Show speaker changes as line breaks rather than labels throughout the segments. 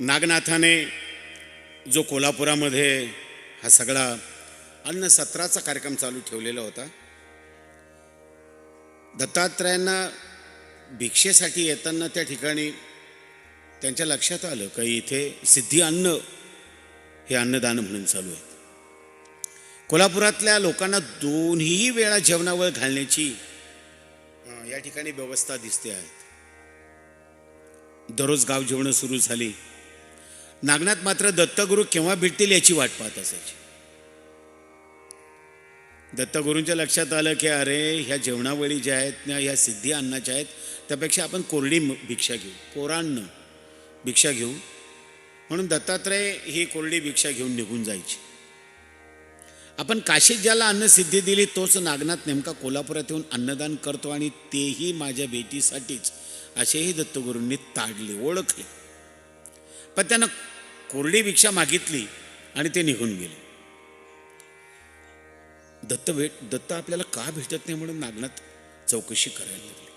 नागनाथाने जो कोल्हापुरामध्ये हा सगळा अन्न सत्राचा कार्यक्रम चालू ठेवलेला होता दत्तात्रयांना भिक्षेसाठी येताना त्या ठिकाणी त्यांच्या लक्षात आलं काही इथे सिद्धी अन्न हे अन्नदान म्हणून चालू आहे. कोल्हापुरातल्या लोकांना दोन्ही वेळा जेवणावर घालण्याची या ठिकाणी व्यवस्था दिसते आहेत दररोज गाव जेवणं सुरू झाली. नागनाथ मात्र दत्तगुरू केव्हा भेटतील याची वाट पाहत असायची. दत्तगुरूंच्या लक्षात आलं की अरे ह्या जेवणावळी ज्या आहेत ना ह्या सिद्धी अन्नाच्या आहेत त्यापेक्षा आपण कोरडी भिक्षा घेऊ कोरान्न भिक्षा घेऊ. म्हणून दत्तात्रय ही कोरडी भिक्षा घेऊन निघून जायची. आपण काशीत ज्याला अन्न सिद्धी दिली तोच नागनाथ नेमका कोल्हापुरात येऊन अन्नदान करतो आणि तेही माझ्या भेटीसाठीच असेही दत्तगुरूंनी ताडले ओळखले. पण त्यानं कोरडी भिक्षा मागितली आणि ते निघून गेले. दत्त भेट दत्त आपल्याला का भेटत नाही म्हणून नागनाथ चौकशी करायला लागली.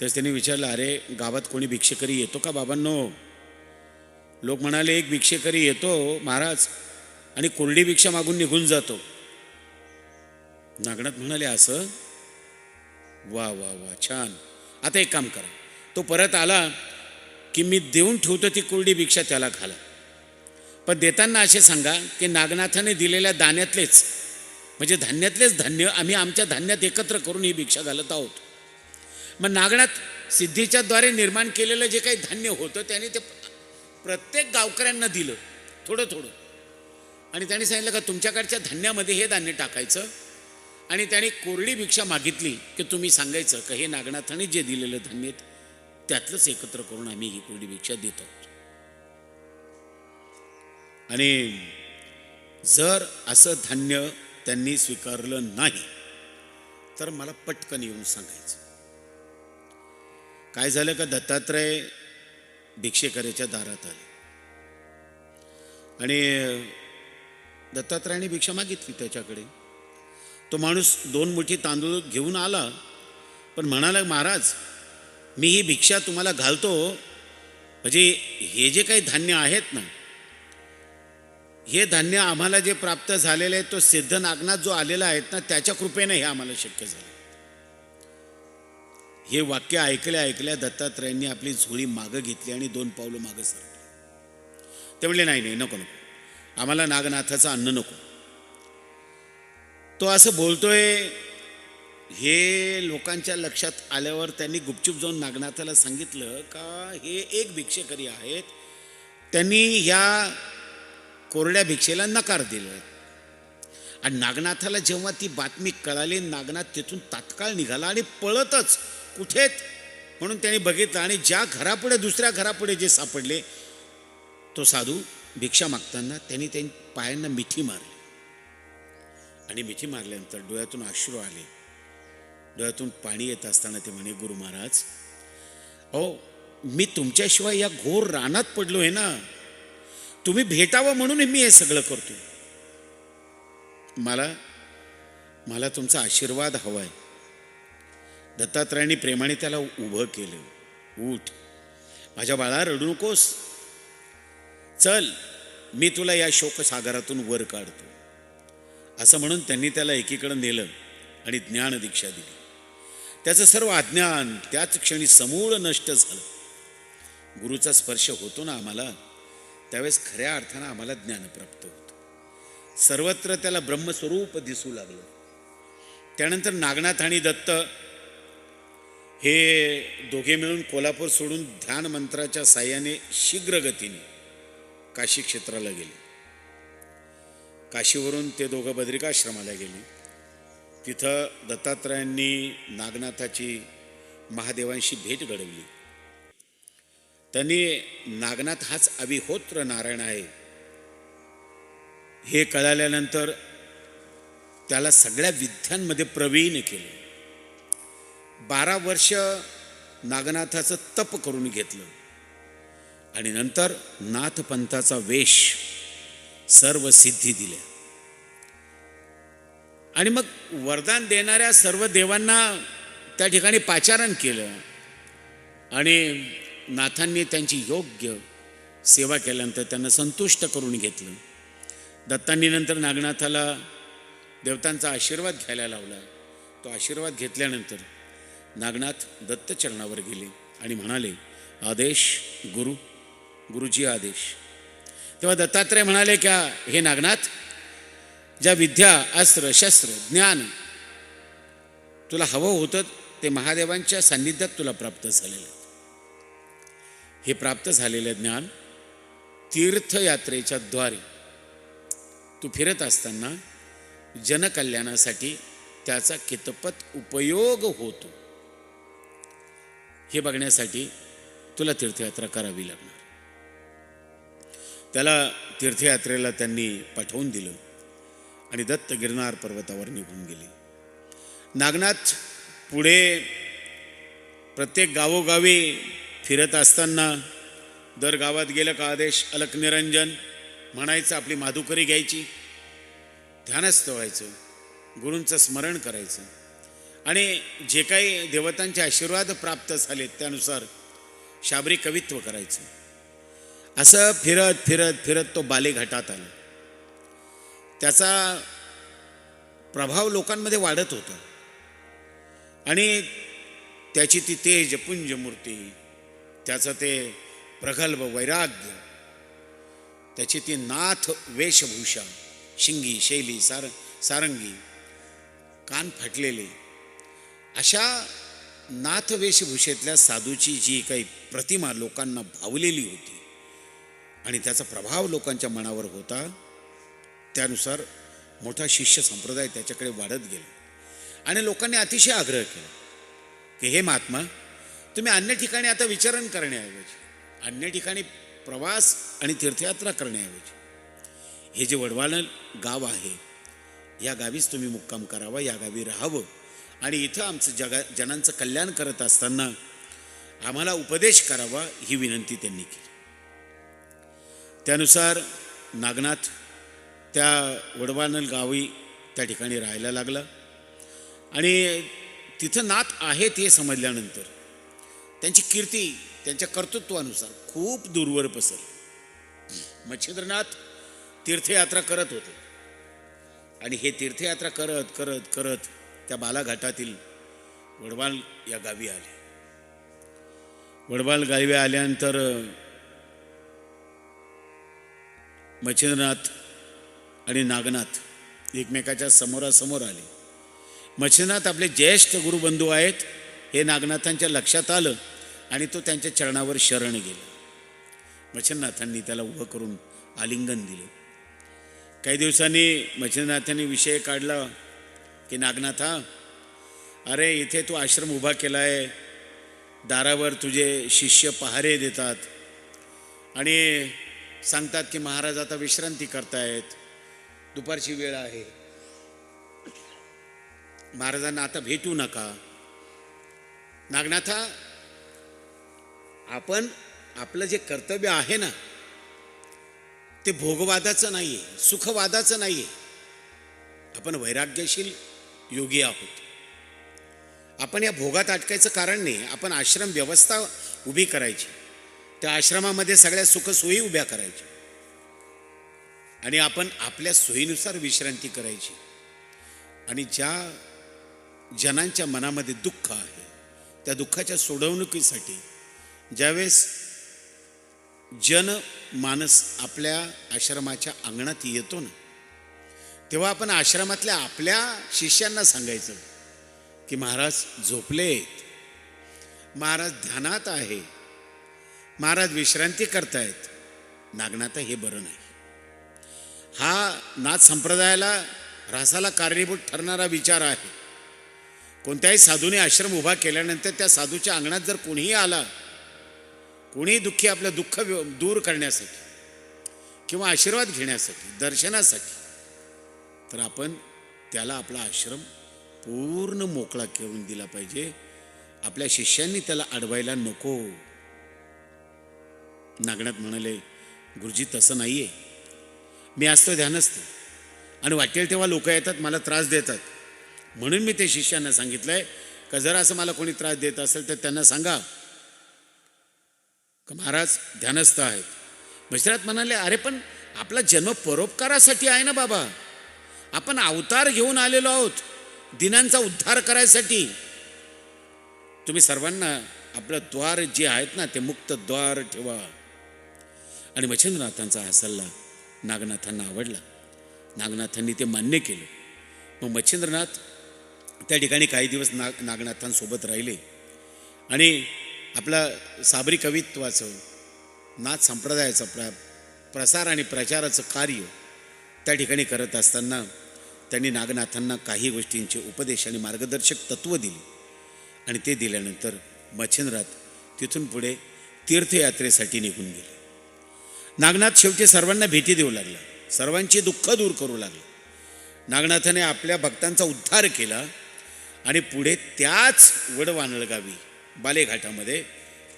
तर त्यांनी विचारलं अरे गावात कोणी भिक्षेकरी येतो का बाबांनो? लोक म्हणाले एक भिक्षेकरी येतो महाराज आणि कोरडी भिक्षा मागून निघून जातो. नागनाथ म्हणाले असं? वा वा वा छान. आता एक काम करा. तो परत आला की मी देऊन ठेवतो ती कोरडी भिक्षा त्याला घाला. पण देताना असे सांगा की नागनाथाने दिलेल्या दाण्यातलेच म्हणजे धान्यातलेच धान्य आम्ही आमच्या धान्यात एकत्र करून ही भिक्षा घालत आहोत. मग नागनाथ सिद्धीच्या द्वारे निर्माण केलेलं जे काही धान्य होतं त्याने ते प्रत्येक गावकऱ्यांना दिलं थोडं थोडं. आणि त्याने सांगितलं का तुमच्याकडच्या धान्यामध्ये हे धान्य टाकायचं आणि त्याने कोरडी भिक्षा मागितली की तुम्ही सांगायचं का हे नागनाथाने जे दिलेलं धान्य आहे, त्यातलंच एकत्र करून आम्ही ही कुरडी भिक्षा देत आहोत. आणि जर असं धान्य त्यांनी स्वीकारलं नाही तर मला पटकन येऊन सांगायचं. काय झालं का दत्तात्रय भिक्षेकऱ्याच्या दारात आले. आणि दत्तात्रयाने भिक्षा मागितली त्याच्याकडे. तो माणूस दोन मुठी तांदूळ घेऊन आला पण म्हणाला महाराज मी ही भिक्षा तुम्हाला घालतो. म्हणजे हे जे काही धान्य आहेत ना हे धान्य आम्हाला जे प्राप्त झालेलं आहे तो सिद्ध नागनाथ जो आलेला आहेत ना त्याच्या कृपेने हे आम्हाला शक्य झालं. हे वाक्य ऐकल्या ऐकल्या दत्तात्रयांनी आपली झोळी मागं घेतली आणि दोन पावलं मागं सरकली. ते म्हणले नाही नाही नको नको. आम्हाला नागनाथाचं अन्न नको. तो असं बोलतोय हे लोकांच्या लक्षात आल्यावर त्यांनी गुपचूप जाऊन नागनाथाला सांगितलं का हे एक भिक्षेकरी आहेत. त्यांनी ह्या कोरड्या भिक्षेला नकार दिला. आणि नागनाथाला जेव्हा ती बातमी कळाली नागनाथ तिथून तात्काळ निघाला आणि पळतच कुठेत म्हणून त्यांनी बघितलं. आणि ज्या घरापुढे दुसऱ्या घरापुढे जे सापडले तो साधू भिक्षा मागताना त्यांनी त्यांनी पायांना मिठी मारली. आणि मिठी मारल्यानंतर डोळ्यातून अश्रू आले. डोळ्यातून पाणी येत असताना ते म्हणे गुरु महाराज अहो मी तुमच्याशिवाय या घोर रानात पडलो आहे ना. तुम्ही भेटावं म्हणून मी हे सगळं करतो मला मला तुमचा आशीर्वाद हवाय दत्तात्रयांनी प्रेमाने त्याला उभं केलं. उठ माझ्या बाळा रडू नकोस. चल मी तुला या शोकसागरातून वर काढतो. असं म्हणून त्यांनी त्याला एकीकडं नेलं आणि ज्ञान दीक्षा दिली. त्याचं सर्व अज्ञान त्याच क्षणी समूळ नष्ट झालं. गुरुचा स्पर्श होतो ना आम्हाला त्यावेळेस खऱ्या अर्थानं आम्हाला ज्ञान प्राप्त होतं. सर्वत्र त्याला ब्रह्मस्वरूप दिसू लागलं. त्यानंतर नागनाथ आणि दत्त हे दोघे मिळून कोल्हापूर सोडून ध्यान मंत्राच्या साह्याने शीघ्र गतीने काशी क्षेत्राला गेले. काशीवरून ते दोघं बद्रिकाश्रमाला गेले. तिथं दत्तात्रयांनी नागनाथाची महादेवांशी भेट घडवली. त्यांनी नागनाथ हाच अविहोत्र नारायण आहे. हे कळाल्यानंतर त्याला सगळ्या विद्यांमध्ये प्रवीण केलं. बारा वर्ष नागनाथाचं तप करून घेतलं. आणि नंतर नाथपंथाचा वेश सर्व सिद्धी दिल्या. आणि मग वरदान देणाऱ्या सर्व देवांना त्या ठिकाणी पाचारण केलं. आणि नाथांनी त्यांची योग्य सेवा केल्यानंतर त्यांना संतुष्ट करून घेतलं. दत्तांनी नंतर नागनाथाला देवतांचा आशीर्वाद घ्यायला लावला. तो आशीर्वाद घेतल्यानंतर नागनाथ दत्तचरणावर गेले आणि म्हणाले आदेश गुरु गुरुजी आदेश. तेव्हा दत्तात्रय म्हणाले का हे नागनाथ ज्या विद्या अस्त्र शस्त्र ज्ञान तुला हवं होतं ते महादेवांच्या सान्निध्यात तुला प्राप्त झालेलं हे प्राप्त झालेलं ज्ञान तीर्थयात्रेच्या द्वारे तू फिरत असताना जनकल्याणासाठी त्याचा कितपत उपयोग होतो हे बघण्यासाठी तुला तीर्थयात्रा करावी लागणार. त्याला तीर्थयात्रेला त्यांनी पाठवून दिलं. आणि दत्त गिरनार पर्वतावर निघून गेले. नागनाथ पुढे प्रत्येक गावोगावी फिरत असताना दर गावात गेलं का आदेश? अलक निरंजन म्हणायचं आपली माधुकरी घ्यायची. ध्यानस्थ व्हायचं. गुरूंचं स्मरण करायचं. आणि जे काही देवतांचे आशीर्वाद प्राप्त झालेत त्यानुसार शाबरी कवित्व करायचं. असं फिरत फिरत फिरत तो बालेघाटात आला. त्याचा प्रभाव लोकांमध्ये वाढत होता. आणि त्याची ती तेज पुंज मूर्ती त्याचं ते प्रगल्भ वैराग्य त्याची ती नाथ वेशभूषा शिंगी शैली सार सारंगी कान फाटलेले अशा नाथ वेशभूषेतल्या साधूची जी काही प्रतिमा लोकांना भावलेली होती आणि त्याचा प्रभाव लोकांच्या मनावर होता त्यानुसार मोठा शिष्य संप्रदाय त्याच्याकडे वाढत गेला. आणि लोकांनी अतिशय आग्रह केला की हे महात्मा तुम्ही अन्य ठिकाणी आता विचरण करण्याऐवजी अन्य ठिकाणी प्रवास आणि तीर्थयात्रा करण्याऐवजी हे जे वडवाल गाव आहे या गावीच तुम्ही मुक्काम करावा या गावी राहावं. आणि इथं आमचं जगा जनांचं कल्याण करत असताना आम्हाला उपदेश करावा ही विनंती त्यांनी केली. त्यानुसार नागनाथ त्या वडवानल गावी त्या ठिकाणी राहायला लागला. आणि तिथं नात आहेत हे समजल्यानंतर त्यांची कीर्ती त्यांच्या कर्तृत्वानुसार खूप दूरवर पसरली. मच्छिंद्रनाथ तीर्थयात्रा करत होते. आणि हे तीर्थयात्रा करत करत करत त्या बालाघाटातील वडवाल या गावी आले. वडवाल गावी आल्यानंतर मच्छिंद्रनाथ आणि नागनाथ एकमेकाच्या समोरासमोर आले. मच्छिनाथ आपले ज्येष्ठ गुरुबंधू आहेत हे नागनाथांच्या लक्षात आलं आणि तो त्यांच्या चरणावर शरण गेला. मच्छिंद्रनाथांनी त्याला उभं करून आलिंगन दिलं. काही दिवसांनी मच्छिंद्रनाथांनी विषय काढला की नागनाथा अरे इथे तू आश्रम उभा केला आहे दारावर तुझे शिष्य पहारे देतात आणि सांगतात की महाराज आता विश्रांती करतायत. दुपारची वेळ आहे. महाराजांना आता भेटू नका. नागनाथा आपण आपलं जे कर्तव्य आहे ना ते भोगवादाचं नाही आहे सुखवादाचं नाही आहे आपण वैराग्यशील योगी आहोत. आपण या भोगात अटकायचं कारण नाही आपण आश्रम व्यवस्था उभी करायची. त्या आश्रमामध्ये सगळ्या सुखसोयी उभ्या करायच्या. आणि आपण आपल्या सोयीनुसार विश्रांती करायची. आणि ज्या जनांच्या मनामध्ये दुःख आहे त्या दुःखाच्या सोडवणुकीसाठी ज्यावेळेस जनमानस आपल्या आश्रमाच्या अंगणात येतो ना तेव्हा आपण आश्रमातल्या आपल्या शिष्यांना सांगायचं की महाराज झोपलेत. महाराज ध्यानात आहे. महाराज विश्रांती करतायत. नागनाथ हे बरं नाही. हा नाथ संप्रदायाला ऱ्हासाला कारणीभूत ठरणारा विचार आहे. कोणत्याही साधूने आश्रम उभा केल्यानंतर त्या साधूच्या अंगणात जर कोणीही आला कोणीही दुःखी आपलं दुःख व्य- दूर करण्यासाठी किंवा आशीर्वाद घेण्यासाठी दर्शनासाठी तर आपण त्याला आपला आश्रम पूर्ण मोकळा करून दिला पाहिजे. आपल्या शिष्यांनी त्याला अडवायला नको. नागनाथ म्हणाले गुरुजी तसं नाही आहे मी असतो ध्यानस्थ. आणि वाटेल तेव्हा लोक येतात मला त्रास देतात. म्हणून मी ते शिष्यांना सांगितलं आहे का जर असं मला कोणी त्रास देत असेल तर त्यांना सांगा. का महाराज ध्यानस्थ आहेत. मच्छिंद्रनाथ म्हणाले अरे पण आपला जन्म परोपकारासाठी आहे ना बाबा. आपण अवतार घेऊन आलेलो आहोत दिनांचा उद्धार करायसाठी. तुम्ही सर्वांना आपलं द्वार जे आहेत ना ते मुक्त द्वार ठेवा. आणि मच्छिंद्रनाथांचा हा सल्ला नागनाथांना आवडला. नागनाथांनी ते मान्य केलं. मग मच्छिंद्रनाथ त्या ठिकाणी काही दिवस नाग नागनाथांसोबत राहिले. आणि आपला साबरी कवित्वाचं नाथ संप्रदायाचं प्र प्रसार आणि प्रचाराचं कार्य त्या ठिकाणी करत असताना त्यांनी नागनाथांना काही गोष्टींचे उपदेश आणि मार्गदर्शक तत्त्व दिली. आणि ते दिल्यानंतर मच्छिंद्रनाथ तिथून पुढे तीर्थयात्रेसाठी निघून गेले. नागनाथ शेवटी सर्वांना भेटी देऊ लागला. सर्वांची दुःख दूर करू लागला. नागनाथाने आपल्या भक्तांचा उद्धार केला आणि पुढे त्याच वडवानळगावी बालेघाटामध्ये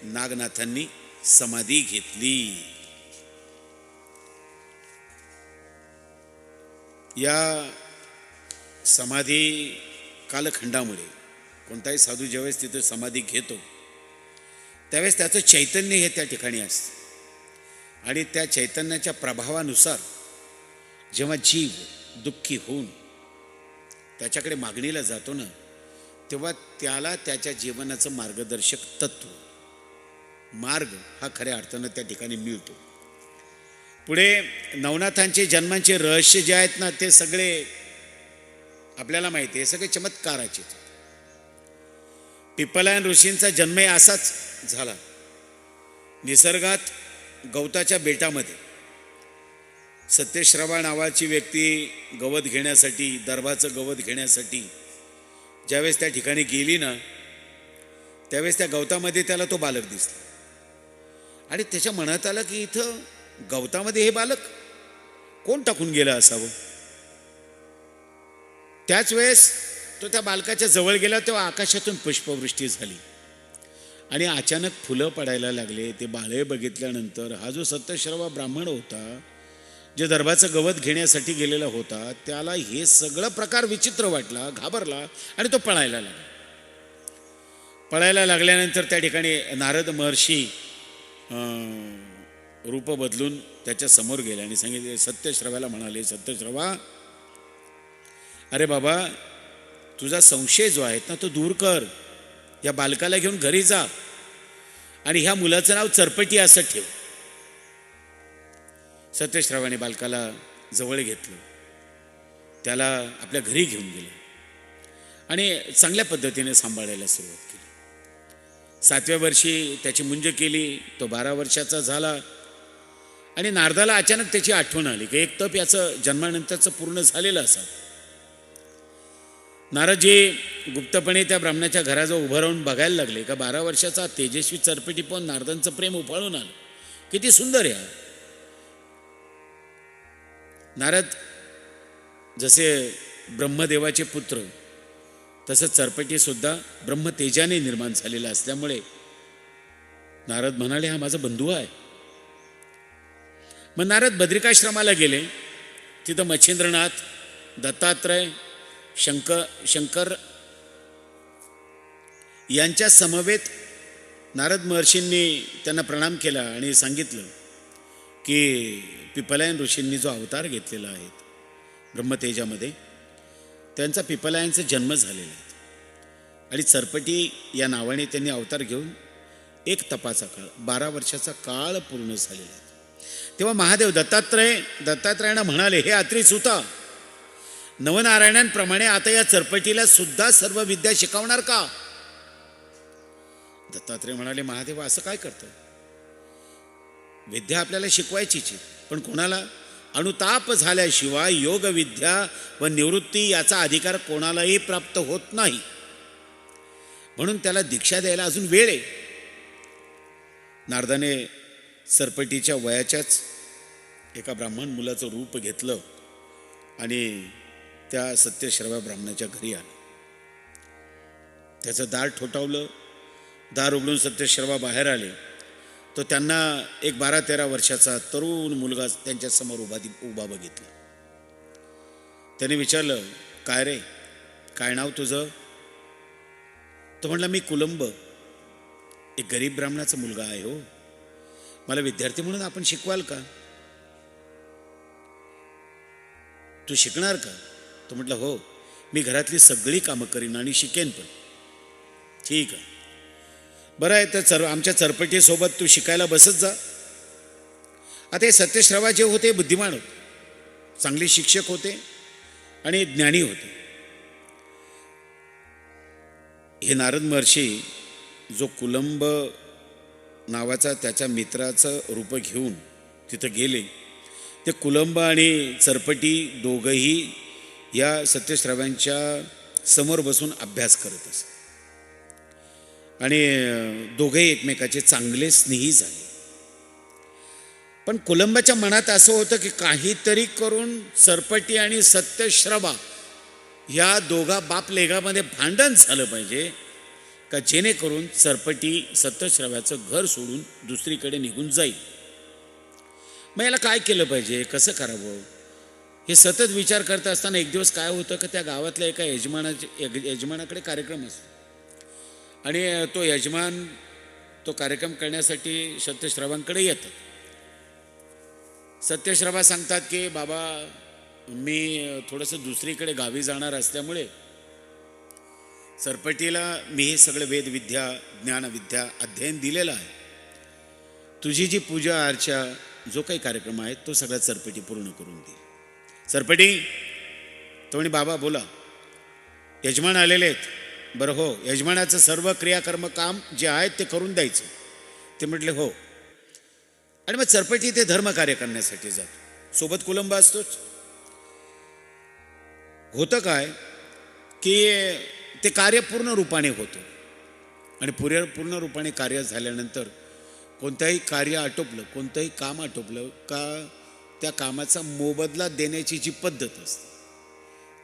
नागनाथांनी समाधी घेतली. या समाधी कालखंडामुळे कोणताही साधू ज्यावेळेस तिथं समाधी घेतो त्यावेळेस त्याचं चैतन्य हे त्या ठिकाणी असतं. आणि त्या चैतन्याच्या प्रभावानुसार जेव्हा जीव दुःखी होऊन त्याच्याकडे मागणीला जातो ना तेव्हा त्याला त्याच्या जीवनाचं मार्गदर्शक तत्व मार्ग हा खऱ्या अर्थानं त्या ठिकाणी मिळतो. पुढे नवनाथांचे जन्मांचे रहस्य जे आहेत ना ते सगळे आपल्याला माहिती आहे सगळे चमत्काराचे पिपलायन ऋषींचा जन्मही असाच झाला. निसर्गात गवताच्या बेटामध्ये. सत्यश्रवा नावाची व्यक्ती गवत घेण्यासाठी दर्भाचं गवत घेण्यासाठी ज्यावेळेस त्या ठिकाणी गेली ना त्यावेळेस त्या गवतामध्ये त्याला तो बालक दिसला. आणि त्याच्या मनात आलं की इथं गवतामध्ये हे बालक कोण टाकून गेलं असावं? त्याच वेळेस तो त्या बालकाच्या जवळ गेला तेव्हा आकाशातून पुष्पवृष्टी झाली. आणि अचानक फुलं पडायला लागले. ते बाळे बघितल्यानंतर हा जो सत्यश्रवा ब्राह्मण होता जे दर्भाचं गवत घेण्यासाठी गेलेला होता त्याला हे सगळं प्रकार विचित्र वाटला घाबरला आणि तो पळायला लागला. पळायला लागल्यानंतर त्या ठिकाणी नारद महर्षी रूप बदलून त्याच्यासमोर गेले आणि सांगितले सत्यश्रवाला म्हणाले सत्यश्रवा अरे बाबा तुझा संशय जो आहे ना तो दूर कर. या बालकाला घेऊन घरी जा. आणि ह्या मुलाचं नाव चरपटी असं ठेव. सत्यश्रावाने बालकाला जवळ घेतलं. त्याला आपल्या घरी घेऊन गेलं. आणि चांगल्या पद्धतीने सांभाळायला सुरुवात केली. सातव्या वर्षी त्याची मुंज केली तो बारा वर्षाचा झाला. आणि नारदाला अचानक त्याची आठवण आली की एक तप याचं जन्मानंतरचं पूर्ण झालेलं असावं. नारदजी गुप्तपणे त्या ब्राह्मणाच्या घराजवळ उभं राहून बघायला लागले. का बारा वर्षाचा तेजस्वी चरपेटी पण नारदांचं प्रेम उफाळून आलं. किती सुंदर आहे नारद जसे ब्रह्मदेवाचे पुत्र तसं चरपटीसुद्धा ब्रह्मतेजाने निर्माण झालेला असल्यामुळे नारद म्हणाले हा माझा बंधू आहे. मग नारद बद्रिकाश्रमाला गेले. तिथं मच्छिंद्रनाथ दत्तात्रय शंकर शंकर यांच्या समवेत नारद महर्षींनी त्यांना प्रणाम केला आणि सांगितलं की पिपलायन ऋषींनी जो अवतार घेतलेला आहे ब्रह्मतेजामध्ये त्यांचा पिपलायनचा जन्म झालेला आहे. आणि सरपटी या नावाने त्यांनी अवतार घेऊन एक तपाचा काळ बारा वर्षाचा काळ पूर्ण झालेला आहे. तेव्हा महादेव दत्तात्रय दत्तात्रयानं म्हणाले हे अत्री सुता नवनारायणांप्रमाणे आता या चरपटीला सुद्धा सर्व विद्या शिकवणार का? दत्तात्रय म्हणाले महादेव असं काय करतं विद्या आपल्याला शिकवायचीच पण कोणाला? अनुताप झाल्याशिवाय योगविद्या व निवृत्ती याचा अधिकार कोणालाही प्राप्त होत नाही. म्हणून त्याला दीक्षा द्यायला अजून वेळ आहे. नारदाने सरपटीच्या वयाच्याच एका ब्राह्मण मुलाचं रूप घेतलं आणि त्या सत्यश्रवा ब्राह्मणाच्या घरी आलं. त्याचं दार ठोठावलं दार उघडून सत्यश्रवा बाहेर आले. तो त्यांना एक बारा तेरा वर्षाचा तरुण मुलगा त्यांच्यासमोर उभा उभा बघितला. त्याने विचारलं काय रे? काय नाव तुझं? तो म्हणला मी कुलंब. एक गरीब ब्राह्मणाचा मुलगा आहे हो. मला विद्यार्थी म्हणून आपण शिकवाल का? तू शिकणार का? तो म्हटलं हो मी घरातली सगळी कामं करीन आणि शिकेन पण. ठीक आहे. बरं आहे तर चर आमच्या चरपटीसोबत तू शिकायला बसत जा. आता हे सत्यश्रवा जे होते बुद्धिमान होते. चांगले शिक्षक होते आणि ज्ञानी होते. हे नारद महर्षी जो कुलंब नावाचा त्याच्या मित्राचं रूप घेऊन तिथं गेले ते कुलंब आणि चरपटी दोघंही या सत्यश्रावांच्या समोर बसून अभ्यास करत असत. आणि दोघेही एकमेकाचे चांगले स्नेही झाले. पण कुलंबाच्या मनात असं होतं की काहीतरी करून सरपटी आणि सत्यश्रवा या दोघा बाप लेगामध्ये भांडण झालं पाहिजे का जेणेकरून सरपटी सत्यश्रव्याचं घर सोडून दुसरीकडे निघून जाईल? मग याला काय केलं पाहिजे? कसं करावं? हे सतत विचार करत असताना एक दिवस काय होतं का त्या गावातल्या एका यजमानाचे यजमानाकडे कार्यक्रम असतो. आणि तो यजमान तो कार्यक्रम करण्यासाठी सत्यश्रवांकडे येतात. सत्यश्रभा सांगतात की बाबा मी थोडंसं दुसरीकडे गावी जाणार असल्यामुळे सरपटीला मी हे सगळं वेदविद्या ज्ञानविद्या अध्ययन दिलेलं आहे. तुझी जी पूजा अर्चा जो काही कार्यक्रम आहे तो सगळा सरपटी पूर्ण करून दे सरपटी तो म्हणे बाबा बोला. यजमान आलेले आहेत. बरं हो यजमानाचं सर्व क्रियाकर्म काम जे आहेत ते करून द्यायचं. ते म्हटले हो. आणि मग चरपटी ते धर्मकार्य करण्यासाठी जातो. सोबत कुलंब असतोच. होतं काय की ते कार्य पूर्ण रूपाने होतं. आणि पुरे पूर्ण रूपाने कार्य झाल्यानंतर कोणतंही कार्य आटोपलं कोणतंही काम आटोपलं का त्या कामाचा मोबदला देण्याची जी पद्धत असते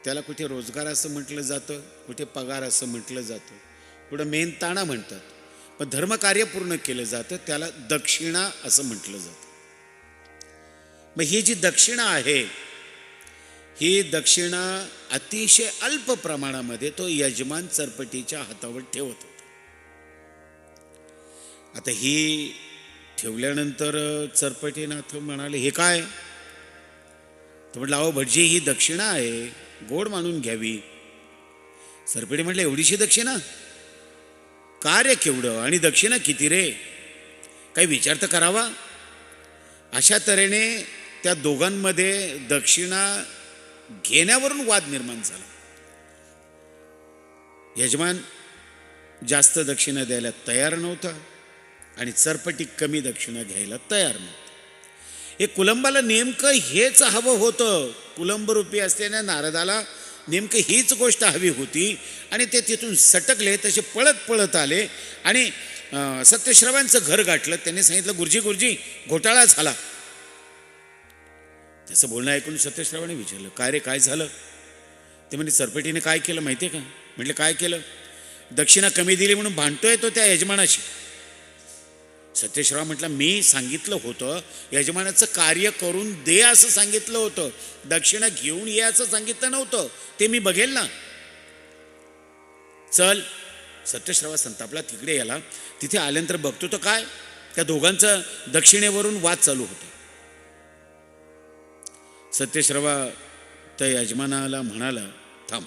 त्याला कुठे रोजगार असं म्हटलं जातं कुठे पगार असं म्हटलं जातं कुठं मेहनताणा म्हणतात पण धर्मकार्य पूर्ण केलं जातं त्याला दक्षिणा असं म्हटलं जातं. मग ही जी दक्षिणा आहे ही दक्षिणा अतिशय अल्प प्रमाणामध्ये तो यजमान चरपटीच्या हातावर ठेवत होता. आता ही ठेवल्यानंतर चरपटीनाथ म्हणाले हे काय? तर म्हटलं अहो भटजी ही दक्षिणा आहे गोड मानून घ्यावी. सरपटी म्हटलं एवढीशी दक्षिणा? कार्य केवढं? आणि दक्षिणा किती रे? काही विचार तर करावा. अशा तऱ्हेने त्या दोघांमध्ये दक्षिणा घेण्यावरून वाद निर्माण झाला. यजमान जास्त दक्षिणा द्यायला तयार नव्हता आणि चरपटी कमी दक्षिणा घ्यायला तयार नव्हता. हे कुलंबाला नेमकं हेच हवं होतं. कुलंबरूपी असलेल्या नारदाला नेमकं हीच गोष्ट हवी होती. आणि ते तिथून सटकले तसे पळत पळत आले. आणि सत्यश्रवांचं घर गाठलं. त्यांनी सांगितलं गुरुजी गुरुजी घोटाळा झाला. त्याचं बोलणं ऐकून सत्यश्रवाने विचारलं काय रे काय झालं? ते म्हणजे सरपटीने काय केलं माहिती आहे का? म्हटलं काय केलं? दक्षिणा कमी दिली म्हणून भांडतोय तो त्या यजमानाशी. सत्यश्रवा म्हटलं मी सांगितलं होतं यजमानाचं कार्य करून दे असं सांगितलं होतं. दक्षिणा घेऊन ये असं सांगितलं नव्हतं. ते मी बघेल ना. चल. सत्यश्रवा संतापला तिकडे याला. तिथे आल्यानंतर बघतो तर काय? त्या दोघांचं दक्षिणेवरून वाद चालू होता. सत्यश्रवा त्या यजमानाला म्हणाला थांब.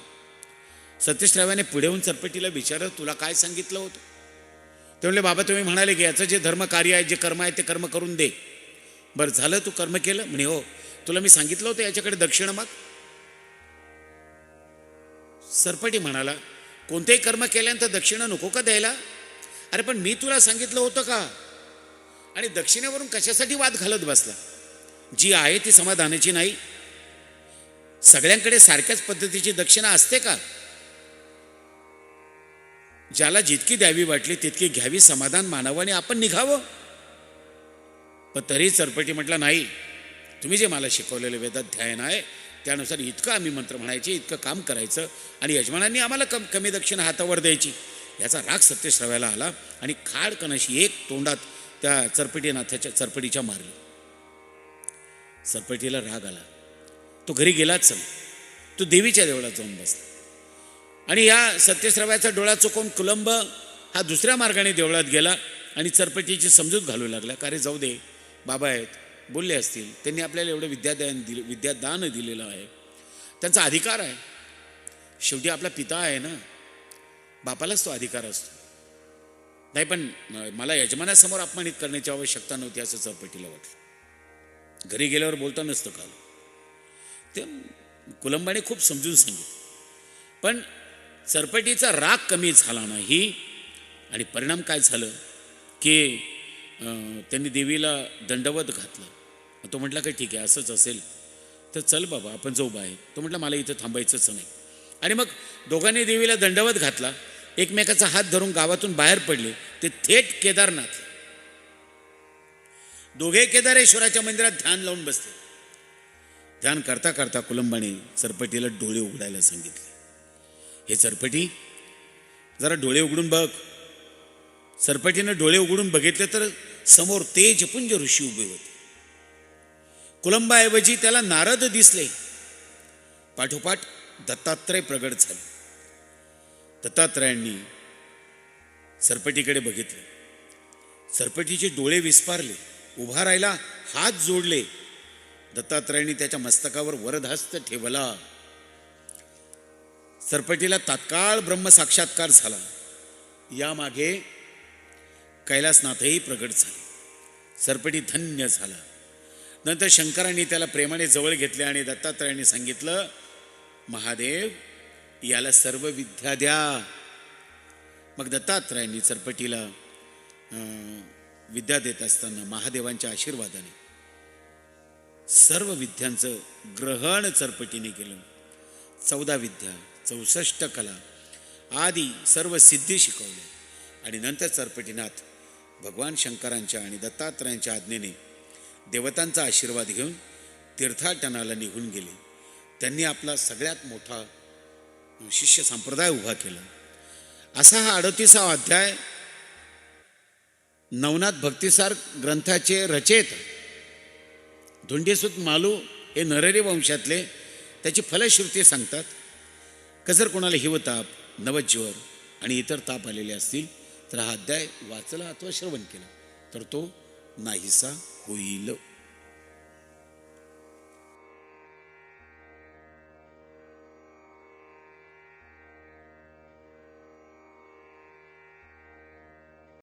सत्यश्रवाने पुढे येऊन विचारलं तुला काय सांगितलं होतं? ते म्हणले बाबा तुम्ही म्हणाले की याचं जे धर्म कार्य आहे जे कर्म आहे ते कर्म करून दे. बरं झालं तू कर्म केलं? म्हणे हो. तुला मी सांगितलं होतं याच्याकडे दक्षिण मग? सरपटी म्हणाला कोणतेही कर्म केल्यानंतर दक्षिणा नको का द्यायला? अरे पण मी तुला सांगितलं होतं का? आणि दक्षिणेवरून कशासाठी वाद घालत बसला? जी आहे ती समाधानाची नाही. सगळ्यांकडे सारख्याच पद्धतीची दक्षिणा असते का? ज्याला जितकी द्यावी वाटली तितकी घ्यावी समाधान मानावं आणि आपण निघावं. पण तरी चरपटी म्हटलं नाही तुम्ही जे मला शिकवलेलं वेदाध्यायन आहे त्यानुसार इतकं आम्ही मंत्र म्हणायचे इतकं काम करायचं आणि यजमानांनी आम्हाला कम कमी दक्षिणा हातावर द्यायची. याचा राग सत्यश्रव्याला आला आणि खाड कणाशी एक तोंडात त्या चरपटीनाथाच्या चरपटीच्या मारली. सरपटीला राग आला. तो घरी गेलाच चल तो देवीच्या देवळात जाऊन बसला. आणि या सत्यश्रव्याचा डोळा चुकवून कुलंब हा दुसऱ्या मार्गाने देवळात गेला आणि चरपटीची समजूत घालू लागला. का रे जाऊ दे. बाबा आहेत. बोलले असतील. त्यांनी आपल्याला एवढं विद्यादान दिलं विद्यादान दिलेलं आहे. त्यांचा अधिकार आहे. शेवटी आपला पिता आहे ना. बापालाच तो अधिकार असतो. नाही पण मला यजमानासमोर अपमानित करण्याची आवश्यकता नव्हती असं चरपटीला वाटलं. घरी गेल्यावर बोलता नसतं काल. ते कुलंबाने खूप समजून सांगितलं. पण चरपटीचा राग कमी झाला नाही. आणि परिणाम काय झालं? की त्यांनी देवीला दंडवत घातलं. तो म्हटला काय ठीक आहे असंच असेल. तर चल बाबा आपण जाऊ बाहेर. तो म्हटला मला इथं थांबायचंच नाही. आणि मग दोघांनी देवीला दंडवत घातला. एकमेकाचा हात धरून गावातून बाहेर पडले. ते थेट केदारनाथ. दोघे केदारेश्वराच्या मंदिरात ध्यान लावून बसले. ध्यान करता करता कुलंबाने सरपटीला डोळे उघडायला सांगितले. हे सरपटी जरा डोळे उघडून बघ. सरपटीनं डोळे उघडून बघितले तर समोर तेजपुंज ऋषी उभे होते. कुलंबाऐवजी त्याला नारद दिसले. पाठोपाठ दत्तात्रय प्रगट झाले. दत्तात्रयांनी सरपटीकडे बघितले. सरपटीचे डोळे विस्पारले उभा राहिला हात जोडले. दत्तात्रयांनी त्याच्या मस्तकावर वरदहस्त ठेवला. सरपटीला तात्काळ ब्रह्मसाक्षात्कार झाला. यामागे कैलासनाथही प्रगट झाले. सरपटी धन्य झाला. नंतर शंकरांनी त्याला प्रेमाने जवळ घेतले आणि दत्तात्रयांनी सांगितलं महादेव याला सर्व विद्या द्या. मग दत्तात्रयांनी सरपटीला विद्या देत असताना महादेवांच्या आशीर्वादाने सर्व विद्यांचं ग्रहण चरपटीने केलं. चौदा विद्या. चौसष्ट कला आदी सर्व सिद्धी शिकवल्या. आणि नंतर चरपटीनाथ भगवान शंकरांच्या आणि दत्तात्रयांच्या आज्ञेने देवतांचा आशीर्वाद घेऊन तीर्थाटनाला निघून गेले. त्यांनी आपला सगळ्यात मोठा शिष्य संप्रदाय उभा केला. असा हा अडतीसावा अध्याय नवनाथ भक्तिसार ग्रंथाचे रचेत धुंडीसुत मालू हे नरेरी वंशातले त्याची फलश्रुती सांगतात. का जर कोणाला हिवताप नवज्वर आणि इतर ताप आलेले असतील तर हा अध्याय वाचला अथवा श्रवण केला तर तो नाहीसा होईल.